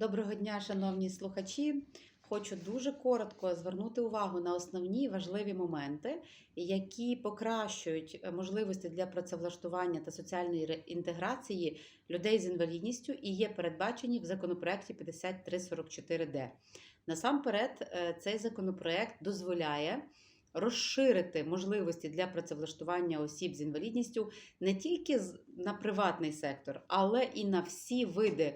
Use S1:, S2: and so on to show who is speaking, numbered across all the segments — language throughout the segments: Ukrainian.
S1: Доброго дня, шановні слухачі. Хочу дуже коротко звернути увагу на основні важливі моменти, які покращують е, можливості для працевлаштування та соціальної інтеграції людей з інвалідністю і є передбачені в законопроекті 5344Д. Насамперед, е, цей законопроект дозволяє розширити можливості для працевлаштування осіб з інвалідністю не тільки на приватний сектор, але і на всі види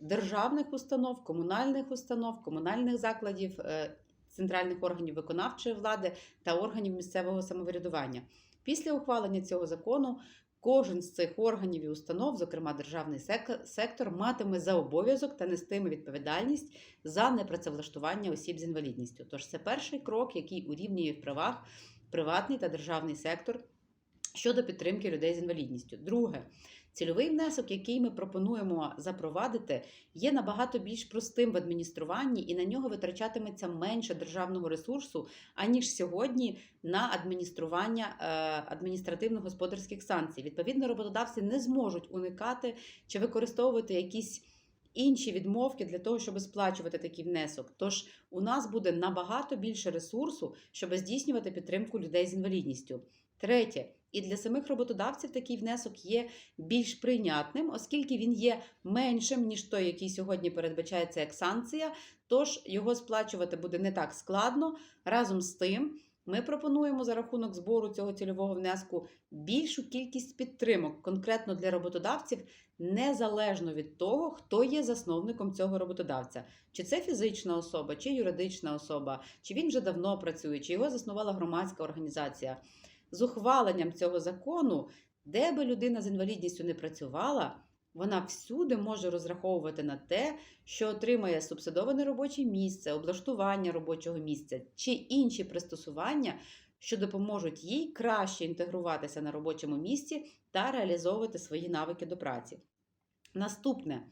S1: державних установ, комунальних установ, комунальних закладів, е, центральних органів виконавчої влади та органів місцевого самоврядування. Після ухвалення цього закону кожен з цих органів і установ, зокрема державний сектор, матиме за обов'язок та нестиме відповідальність за непрацевлаштування осіб з інвалідністю. Тож це перший крок, який урівнює в правах приватний та державний сектор щодо підтримки людей з інвалідністю. Друге, цільовий внесок, який ми пропонуємо запровадити, є набагато більш простим в адмініструванні і на нього витрачатиметься менше державного ресурсу, аніж сьогодні на адміністрування е, адміністративно-господарських санкцій. Відповідно, роботодавці не зможуть уникати чи використовувати якісь. Інші відмовки для того, щоб сплачувати такий внесок. Тож у нас буде набагато більше ресурсу, щоб здійснювати підтримку людей з інвалідністю. Третє, і для самих роботодавців такий внесок є більш прийнятним, оскільки він є меншим, ніж той, який сьогодні передбачається як санкція, тож його сплачувати буде не так складно. Разом з тим, ми пропонуємо за рахунок збору цього цільового внеску більшу кількість підтримок конкретно для роботодавців, незалежно від того, хто є засновником цього роботодавця. Чи це фізична особа, чи юридична особа, чи він вже давно працює, чи його заснувала громадська організація. З ухваленням цього закону, де би людина з інвалідністю не працювала, вона всюди може розраховувати на те, що отримає субсидоване робоче місце, облаштування робочого місця чи інші пристосування, що допоможуть їй краще інтегруватися на робочому місці та реалізовувати свої навики до праці. Наступне.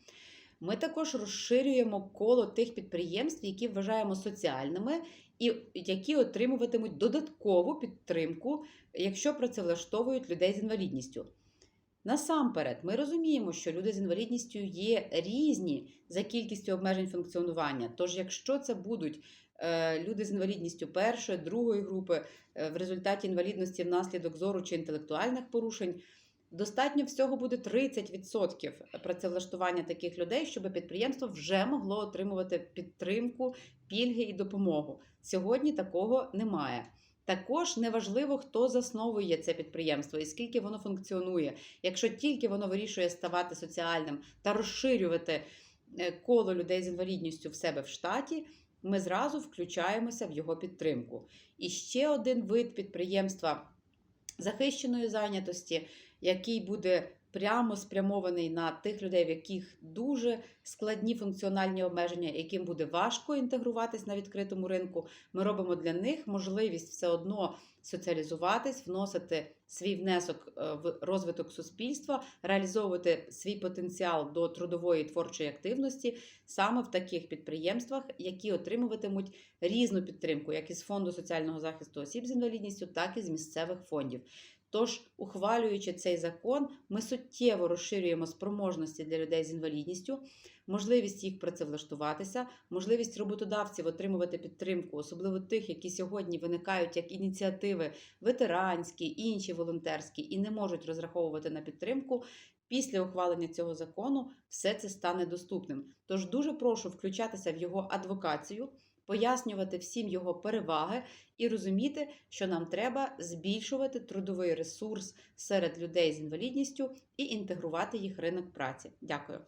S1: Ми також розширюємо коло тих підприємств, які вважаємо соціальними, і які отримуватимуть додаткову підтримку, якщо працевлаштовують людей з інвалідністю. Насамперед, ми розуміємо, що люди з інвалідністю є різні за кількістю обмежень функціонування. Тож, якщо це будуть е, люди з інвалідністю першої, другої групи, е, в результаті інвалідності внаслідок зору чи інтелектуальних порушень, достатньо всього буде 30% працевлаштування таких людей, щоб підприємство вже могло отримувати підтримку, пільги і допомогу. Сьогодні такого немає. Також неважливо, хто засновує це підприємство і скільки воно функціонує. Якщо тільки воно вирішує ставати соціальним та розширювати е, коло людей з інвалідністю в себе в штаті, ми зразу включаємося в його підтримку. І ще один вид підприємства захищеної зайнятості, який буде прямо спрямований на тих людей, в яких дуже складні функціональні обмеження, яким буде важко інтегруватись на відкритому ринку. Ми робимо для них можливість все одно соціалізуватись, вносити свій внесок е, в розвиток суспільства, реалізовувати свій потенціал до трудової і творчої активності саме в таких підприємствах, які отримуватимуть різну підтримку, як із фонду соціального захисту осіб з інвалідністю, так і з місцевих фондів. Тож, ухвалюючи цей закон, ми суттєво розширюємо спроможності для людей з інвалідністю, можливість їх працевлаштуватися, можливість роботодавців отримувати підтримку, особливо тих, які сьогодні виникають як ініціативи ветеранські, інші волонтерські, і не можуть розраховувати на підтримку. Після ухвалення цього закону все це стане доступним. Тож дуже прошу включатися в його адвокацію, пояснювати всім його переваги і розуміти, що нам треба збільшувати трудовий ресурс серед людей з інвалідністю і інтегрувати їх ринок праці. Дякую.